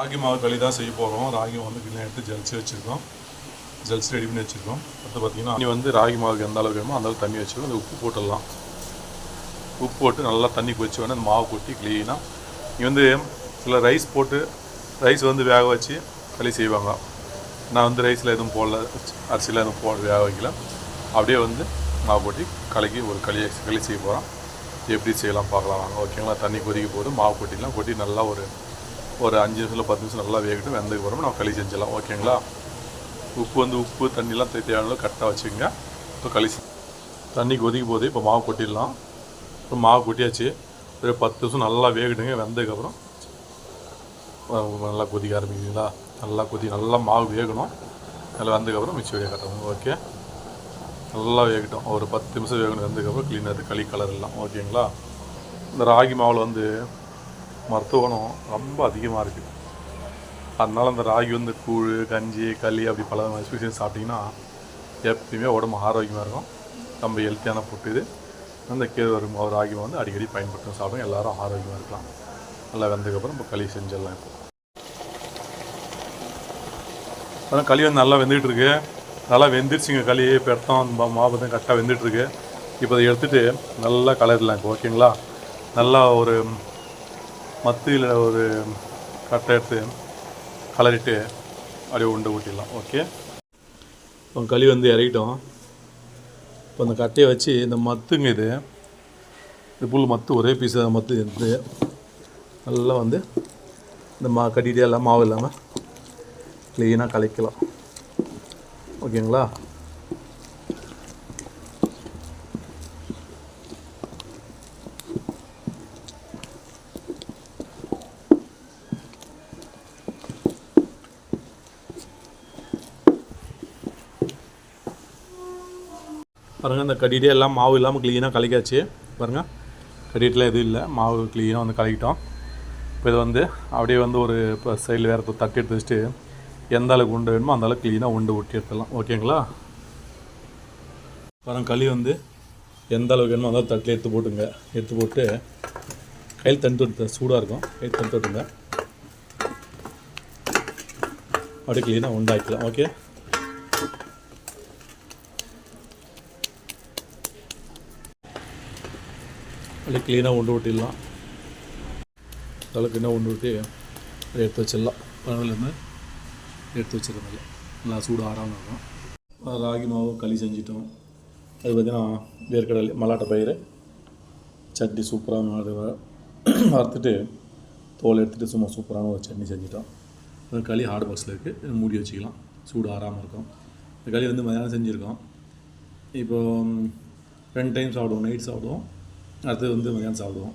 ராகி மாவு களி தான் செய்ய போகிறோம் ராகி வந்து கிண்ணம் எடுத்து ஜலிச்சு வச்சுருக்கோம். ஜலிச்சு ரெடி பண்ணி வச்சுருக்கோம். அடுத்து பார்த்தீங்கன்னா நீ வந்து ராகி மாவுக்கு எந்த அளவு வேணுமோ அந்த அளவுக்கு தண்ணி வச்சுருக்கோம். அந்த உப்பு போட்டுடலாம். உப்பு போட்டு நல்லா தண்ணி கொதிச்சு வேணும் அந்த மாவு கொட்டி க்ளீனாக நீ வந்து சில ரைஸ் போட்டு ரைஸ் வந்து வேக வச்சு களி செய்வாங்க. நான் வந்து ரைஸில் எதுவும் போடல. அரிசியில் எதுவும் போட வேக வைக்கல. அப்படியே வந்து மாவு கொட்டி கலக்கி ஒரு களி களி செய்ய போகிறோம் எப்படி செய்யலாம் பார்க்கலாம். வாங்க ஓகேங்களா? தண்ணி கொதிக்க போது மாவு கொட்டிடலாம். கொட்டி நல்லா ஒரு ஒரு அஞ்சு நிமிஷம் பத்து நிமிஷம் நல்லா வேகட்டும் வெந்ததுக்கு அப்புறமா நம்ம களி செஞ்சிடலாம். ஓகேங்களா? உப்பு வந்து உப்பு தண்ணிலாம் தேவையான கரெக்டாக வச்சுக்கோங்க. இப்போ களி தண்ணி கொதிக்க போது இப்போ மாவு கொட்டிடலாம். இப்போ மாவு கொட்டியாச்சு. ஒரு பத்து நிமிஷம் நல்லா வேகட்டுங்க. வெந்ததுக்கப்புறம் நல்லா கொதிக்க ஆரம்பிக்குங்களா நல்லா கொதி நல்லா மாவு வேகணும். நல்லா வெந்ததுக்கப்புறம் மிச்சம் வழியாக கட்டணும். ஓகே? நல்லா வேகட்டும். ஒரு பத்து நிமிஷம் வேகணும். வந்ததுக்கப்புறம் க்ளீனாக களி கலர் எல்லாம். ஓகேங்களா? இந்த ராகி மாவில் வந்து மருத்துவம் ரொம்ப அதிகமாக இருக்குது அதனால் அந்த ராகி வந்து கூழ் கஞ்சி களி அப்படி பல விஷயம் சாப்பிட்டிங்கன்னா எப்பயுமே உடம்பு ஆரோக்கியமாக இருக்கும். ரொம்ப ஹெல்த்தியான ஃபுட் இது. அந்த கேழ்வரகு மாவு ராகி வந்து அடிக்கடி பயன்படுத்தி சாப்பிடுங்க. எல்லாரும் ஆரோக்கியமாக இருக்கலாம். நல்லா வெந்ததுக்கப்புறம் இப்போ களி செஞ்சிடலாம் இப்போ. அப்புறம் களி வந்து நல்லா வெந்துகிட்டு இருக்கு. நல்லா வெந்துருச்சுங்க களி. இப்போ எடுத்தோம். மாவு தான் கரெக்டாக வெந்துட்டு இப்போ அதை எடுத்துகிட்டு நல்லா கலரிடலாம் இப்போ. ஓகேங்களா? நல்லா ஒரு மத்தியில் ஒரு கட்டை எடுத்து கலரிட்டு அப்படியே உண்டை ஊட்டிடலாம் ஓகே இப்போ களி வந்து இறக்கிட்டோம். இப்போ அந்த கட்டையை வச்சு இந்த மத்துங்க இது. இந்த புல் மத்து ஒரே பீஸ் மத்து எடுத்து நல்லா வந்து இந்த மா கட்டிகிட்டே எல்லாம் மாவு இல்லாமல் க்ளீனாக கலைக்கலாம். ஓகேங்களா பாருங்கள் இந்த கடிட்டே எல்லாம் மாவு இல்லாமல் க்ளீனாக கலக்காச்சு பாருங்கள் கடிட்டில் எதுவும் இல்லை. மாவு க்ளீனாக வந்து கலக்கிட்டோம். இப்போ இது வந்து அப்படியே வந்து ஒரு இப்போ சைடில் வேறு தட்டி எடுத்து வச்சுட்டு எந்த அளவுக்கு உண்டு வேணுமோ அந்த அளவுக்கு க்ளீனாக உண்டு ஒட்டி எடுத்துடலாம். ஓகேங்களா பாருங்க களி வந்து எந்த அளவுக்கு வேணுமோ அந்த தட்டில் எடுத்து போட்டுங்க. எடுத்து போட்டு கையில் தண்ணி தொட்டு சூடாக இருக்கும். கையில் தண்ணி தொட்டுங்க. அப்படியே க்ளீனாக உண்டாக்கிக்கலாம் ஓகே அப்படியே க்ளீனாக உண்டு விட்டிடலாம். அளவுக்கு என்ன ஒன்று விட்டு எடுத்து வச்சிடலாம். பழனிலேருந்து எடுத்து வச்சிருந்தால நல்லா சூடு ஆறாமல் இருக்கும். ராகி மாவும் களி செஞ்சிட்டோம். அது பார்த்தீங்கன்னா வேர்க்கடலை மல்லாட்டை பயிறு சட்னி சூப்பராக அது வறுத்துட்டு தோல் எடுத்துகிட்டு சும்மா சூப்பரான ஒரு சட்னி செஞ்சிட்டோம். அது களி ஹார்ட் பாக்ஸில் இருக்குது மூடி வச்சுக்கலாம். சூடு ஆறாமல் இருக்கும். இந்த களி வந்து மதியானம் செஞ்சுருக்கோம். இப்போது ரெண்டு டைம் சாப்பிடுவோம். நைட் சாப்பிடுவோம். அடுத்து வந்து மதியானம் சாப்பிடுவோம்.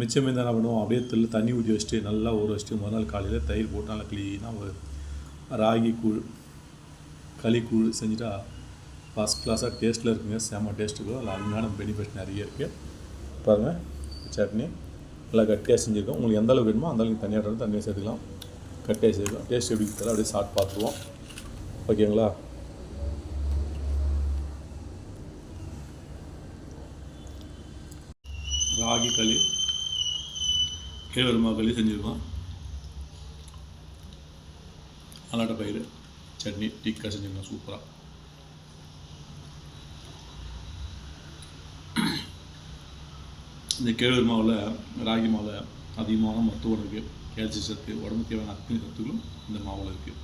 மிச்சம் இருந்தால் என்ன பண்ணுவோம்? அப்படியே தெல்லு தண்ணி ஊற்றி வச்சுட்டு நல்லா ஊற வச்சுட்டு மறுநாள் காலையில் தயிர் போட்டு நல்லா க்ளீனாக ஒரு ராகி கூழ் களி கூழ் செஞ்சுட்டா ஃபஸ்ட் கிளாஸாக டேஸ்ட்டில் இருக்குங்க. செம்ம டேஸ்ட்டுக்கும் அதில் அருமையான பெனிஃபிட் நிறைய இருக்குது பாருங்கள் சட்னி நல்லா கட்டியாக செஞ்சுருக்கோம். உங்களுக்கு எந்த அளவுக்கு வேணுமோ அந்த அளவுக்கு தனியாக எடுத்து தனியாக சேர்த்துக்கலாம். கட்டியாக சேர்த்துக்கலாம் டேஸ்ட் எப்படி இருக்கிறதோ அப்படியே சாப்பிட்டு பார்த்துருவோம். ஓகேங்களா ராகி களி கேழ்வரகு மாவு களி செஞ்சுருக்கோம். மல்லாட்டை பயிறு சட்னி டிக்கா செஞ்சுருக்கோம் சூப்பராக இந்த கேழ்வரி மாவில் ராகி மாவில் அதிகமான மருத்துவம் இருக்குது கேல்சியம் சத்து உடம்பு தேவையான அத்தனை சத்துக்களும் இந்த மாவில் இருக்குது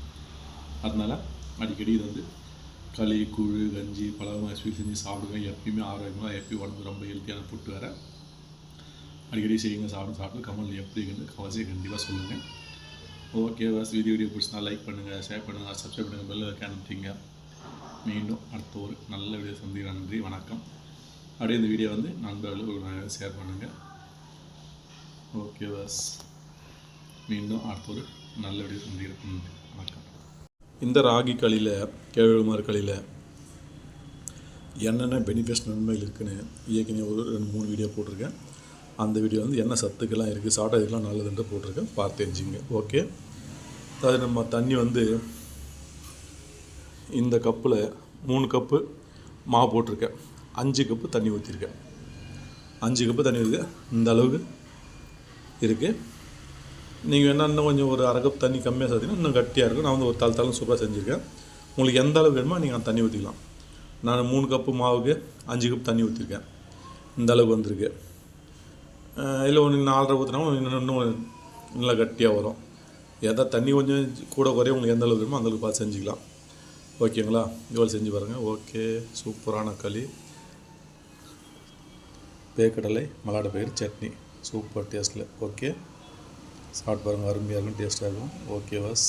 அதனால் அடிக்கடி இது வந்து களி கூழ் கஞ்சி பல ஸ்வீட் செஞ்சு சாப்பிடுவேன். எப்பயுமே ஆரோக்கியமாக எப்பயும் உடம்பு ரொம்ப ஹெல்த்தியான ஃபுட்டு வேறு. அடிக்கடி செய்யுங்க சாப்பிட்டு சாப்பிட்டு கமல் எப்படி இருக்குன்னு அவசியம் கண்டிப்பாக சொல்லுங்கள் ஓகே வாஸ் வீடியோ வீடியோ பிடிச்சினா லைக் பண்ணுங்கள் ஷேர் பண்ணுங்கள் சப்ஸ்கிரைப் பண்ணுங்கள் பெல் அனுப்பிச்சிங்க மீண்டும் அடுத்த ஒரு நல்ல வீடியோ சந்திக்கிறேன். நன்றி வணக்கம். அப்படியே இந்த வீடியோ வந்து நண்பர்களுக்கு ஷேர் பண்ணுங்கள் ஓகே வாஸ் மீண்டும் அடுத்த ஒரு நல்ல வீடியோ சந்திக்கிறேன். நன்றி வணக்கம். இந்த ராகி களியில் கேழ்வரகு களியில் என்னென்ன பெனிஃபிட்ஸ் நன்மைகள் இருக்குன்னு ஏற்கனவே ஒரு ரெண்டு மூணு வீடியோ போட்டிருக்கேன். அந்த வீடியோ வந்து என்ன சத்துக்கெல்லாம் இருக்குது சாப்பிட்டா இதுக்கெல்லாம் நல்லதுன்ட்டு போட்டிருக்கேன். பார்த்து தெரிஞ்சுங்க ஓகே. அது நம்ம தண்ணி வந்து இந்த கப்பில் மூணு கப்பு மாவு போட்டிருக்கேன். அஞ்சு கப்பு தண்ணி ஊற்றிருக்கேன் அஞ்சு கப்பு தண்ணி ஊற்றி இந்த அளவுக்கு இருக்குது நீங்கள் வேணால் இன்னும் கொஞ்சம் ஒரு அரை கப் தண்ணி கம்மியாக சேர்த்தீங்கன்னா இன்னும் கட்டியாக இருக்கும். நான் வந்து ஒரு தாள் தாளும் சூப்பராக செஞ்சுருக்கேன். உங்களுக்கு எந்த அளவுக்கு வேணுமோ நீங்கள் தண்ணி ஊற்றிக்கலாம் நான் மூணு கப்பு மாவுக்கு அஞ்சு கப் தண்ணி ஊற்றிருக்கேன் இந்த அளவுக்கு வந்திருக்கு. இல்லை ஒன்று நாலரை ஊற்றினா இன்னும் இன்னும் நல்லா கட்டியாக வரும். எதா தண்ணி கொஞ்சம் கூட குறைய உங்களுக்கு எந்த அளவுக்கு வேணுமோ அந்த அளவுக்கு பார்த்து செஞ்சுக்கலாம். ஓகேங்களா? இவ்வளோ செஞ்சு பாருங்கள் ஓகே சூப்பரான களி. பேக்கடலை மலாட பயிர் சட்னி. சூப்பர் டேஸ்ட்டில் ஓகே. சாப்பிட்டு பாருங்கள் அருமையாக இருக்கும் டேஸ்ட்டாக இருக்கும். Okay was